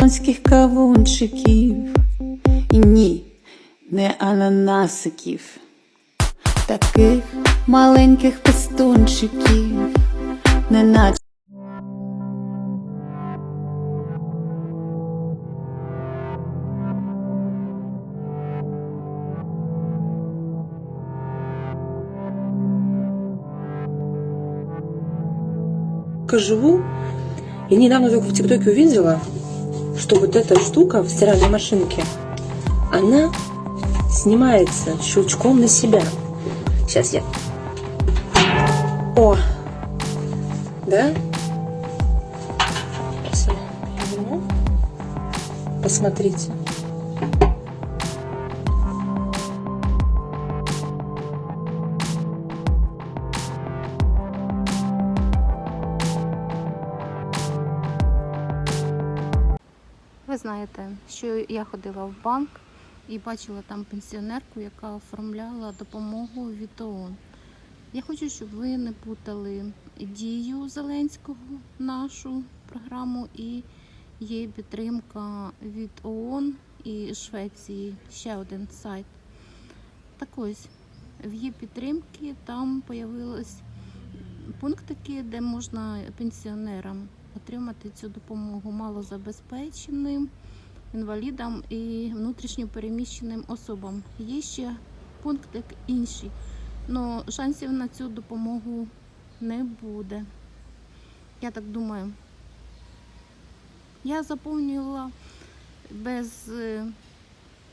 Конських кавунчиків і ні, не ананасиків, таких маленьких пестунчиків, не наче. живу. Я недавно только в ТикТоке увидела, что вот эта штука в стиральной машинке, она снимается щелчком на себя. Сейчас я... О! Да? Посмотрите. Ви знаєте, що я ходила в банк і бачила там пенсіонерку, яка оформляла допомогу від ООН. Я хочу, щоб ви не путали дію Зеленського, нашу програму, і є підтримка від ООН і Швеції, ще один сайт. Так ось, в є підтримки там з'явились пунктики, де можна пенсіонерам отримати цю допомогу малозабезпеченим, інвалідам і внутрішньопереміщеним особам. Є ще пунктик інші, але шансів на цю допомогу не буде. Я так думаю. Я заповнювала без е,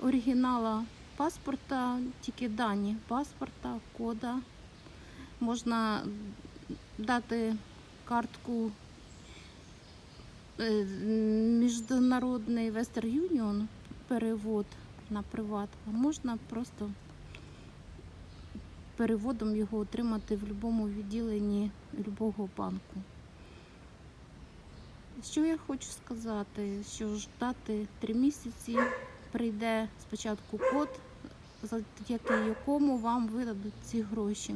оригінала паспорта, тільки дані паспорта, кода. Можна дати картку Міжнародний Western Union перевод на приват, можна просто переводом його отримати в будь-якому відділенні будь-якого банку. Що я хочу сказати, що ждати три місяці прийде спочатку код, завдяки якому вам видадуть ці гроші.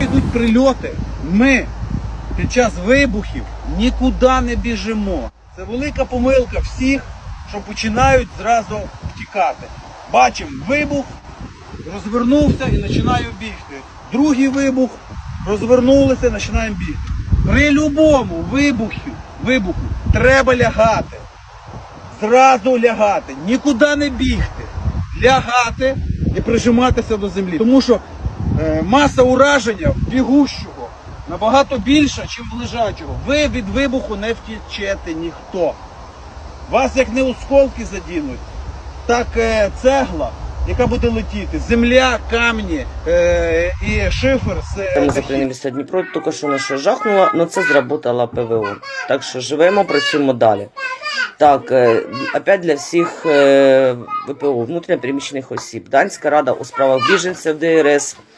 Йдуть прильоти. Ми під час вибухів нікуди не біжимо. Це велика помилка всіх, що починають зразу втікати. Бачимо вибух, розвернувся і починаю бігти. Другий вибух, розвернулися, починаємо бігти. При будь-якому вибуху, вибуху треба лягати. Зразу лягати, нікуди не бігти. Лягати і прижиматися до землі. Тому що маса ураження бігущого набагато більша, ніж лежачого. Ви від вибуху не втічете ніхто. Вас як не осколки задінуть, так е, цегла, яка буде летіти, земля, камні е, і шифер з е, Ми дахів. Дніпро, тільки що на що жахнуло, але це зработала ПВО. Так що живемо, працюємо далі. Так, е, опять для всіх е, ВПО, внутрішньопереміщених осіб. Данська рада у справах біженців ДРС е,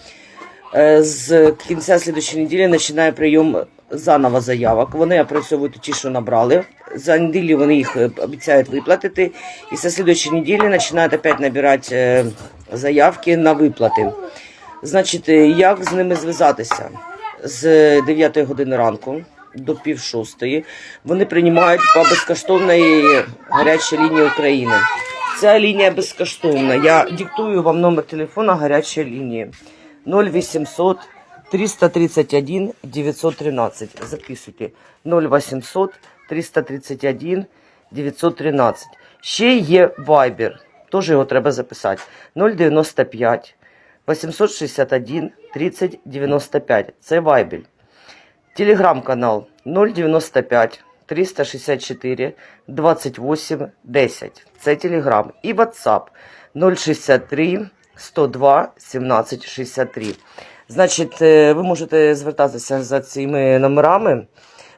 з кінця слідчої неділі починає прийом заново заявок. Вони опрацьовують ті, що набрали. За неділю вони їх е, обіцяють виплатити. І з слідчої неділі починають опять набирати е, заявки на виплати. Значить, е, як з ними зв'язатися? З 9 години ранку до пів шостої. Вони приймають по безкоштовній гарячій лінії України. Ця лінія безкоштовна. Я диктую вам номер телефона гарячої лінії 0800 331 913. Записуйте 0800 331 913. Ще є Viber. Теж його треба записати. 095 861 30 95. Це Viber. Телеграм-канал 095 364 28 10. Це Телеграм. І WhatsApp 063 102 17 63. Значить, е, ви можете звертатися за цими номерами,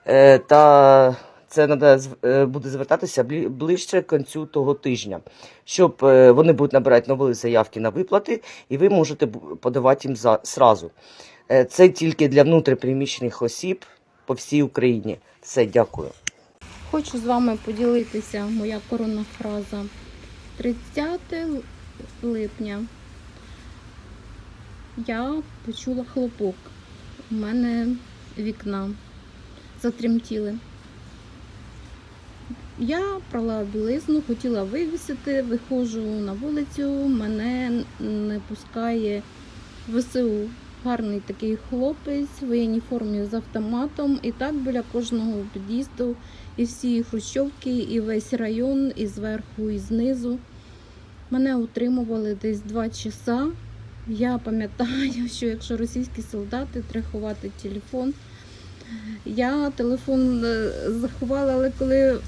е, та це е, буде звертатися ближче к кінцю того тижня, щоб е, вони будуть набирати нові заявки на виплати, і ви можете подавати їм за, сразу. Це тільки для внутрішньопереміщених осіб по всій Україні. Все, дякую. Хочу з вами поділитися моя коронна фраза. 30 липня я почула хлопок. У мене вікна затремтіли. Я прала білизну, хотіла вивісити, виходжу на вулицю, мене не пускає ВСУ. Гарний такий хлопець в воєнній формі з автоматом. І так біля кожного під'їзду і всі хрущовки, і весь район, і зверху, і знизу. Мене утримували десь два часа. Я пам'ятаю, що якщо російські солдати, треба ховати телефон. Я телефон е, заховала, але коли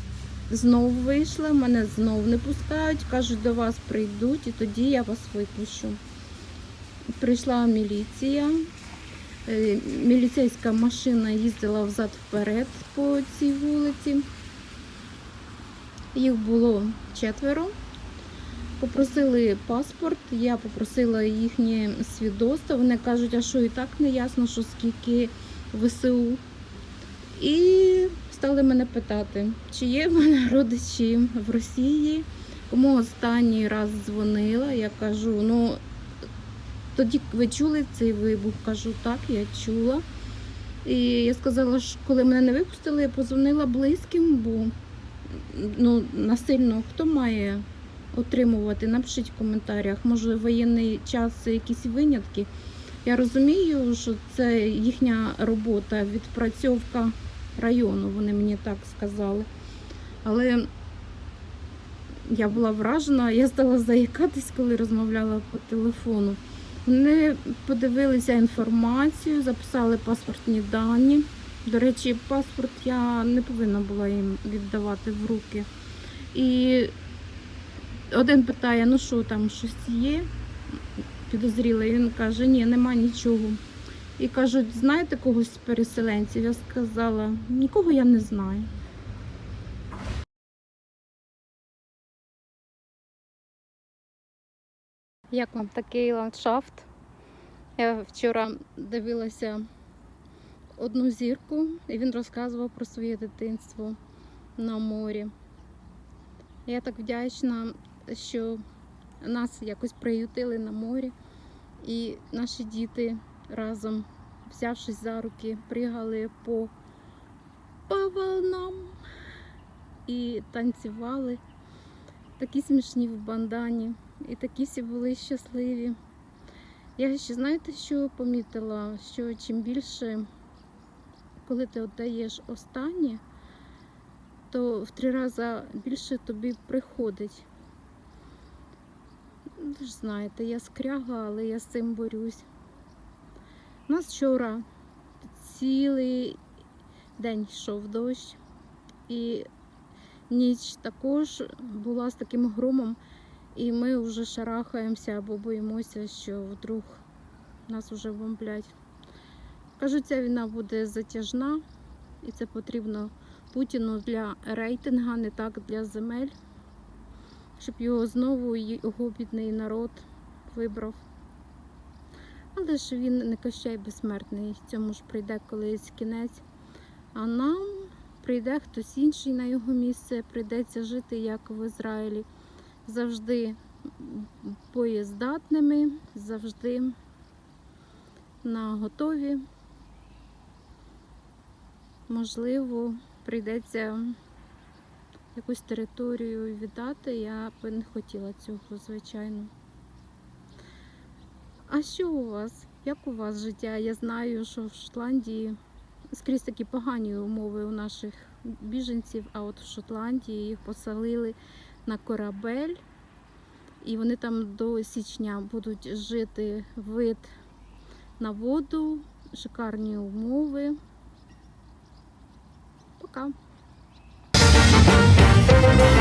знову вийшла, мене знову не пускають, кажуть, до вас прийдуть, і тоді я вас випущу. Прийшла міліція. Е, Міліцейська машина їздила взад-вперед по цій вулиці. Їх було четверо. Попросили паспорт, я попросила їхнє свідоцтво. Вони кажуть, а що і так не ясно, що скільки ВСУ. І стали мене питати, чи є в мене родичі в Росії, кому останній раз дзвонила. Я кажу, ну тоді ви чули цей вибух? Кажу, так, я чула. І я сказала, що коли мене не випустили, я позвонила близьким, бо ну, насильно хто має отримувати? Напишіть в коментарях. Може, воєнний час це якісь винятки. Я розумію, що це їхня робота, відпрацьовка району, вони мені так сказали. Але я була вражена, я стала заїкатись, коли розмовляла по телефону. Вони подивилися інформацію, записали паспортні дані. До речі, паспорт я не повинна була їм віддавати в руки. І один питає: ну що там, щось є? Підозрілий. Він каже, ні, нема нічого. І кажуть, знаєте когось з переселенців? Я сказала, нікого я не знаю. Як вам такий ландшафт? Я вчора дивилася одну зірку, і він розказував про своє дитинство на морі. Я так вдячна, що нас якось приютили на морі, і наші діти разом, взявшись за руки, пригали по, по волнам і танцювали. Такі смішні в бандані. І такі всі були щасливі. Я ще знаєте, що помітила? Що чим більше, коли ти віддаєш останнє, то в три рази більше тобі приходить. Ну, Ви ж знаєте, я скряга, але я з цим борюсь. У нас вчора цілий день йшов дощ, і ніч також була з таким громом. І ми вже шарахаємося або боїмося, що вдруг нас вже бомблять. Кажуть, ця війна буде затяжна, і це потрібно Путіну для рейтинга, не так для земель, щоб його знову його бідний народ вибрав. Але ж він не кощай безсмертний, цьому ж прийде колись кінець. А нам прийде хтось інший на його місце, прийдеться жити як в Ізраїлі завжди боєздатними, завжди на готові. можливо, прийдеться якусь територію віддати. Я би не хотіла цього, звичайно. А що у вас? Як у вас життя? Я знаю, що в Шотландії скрізь такі погані умови у наших біженців, а от в Шотландії їх поселили на корабель, і вони там до січня будуть жити вид на воду, шикарні умови. Пока. Thank you.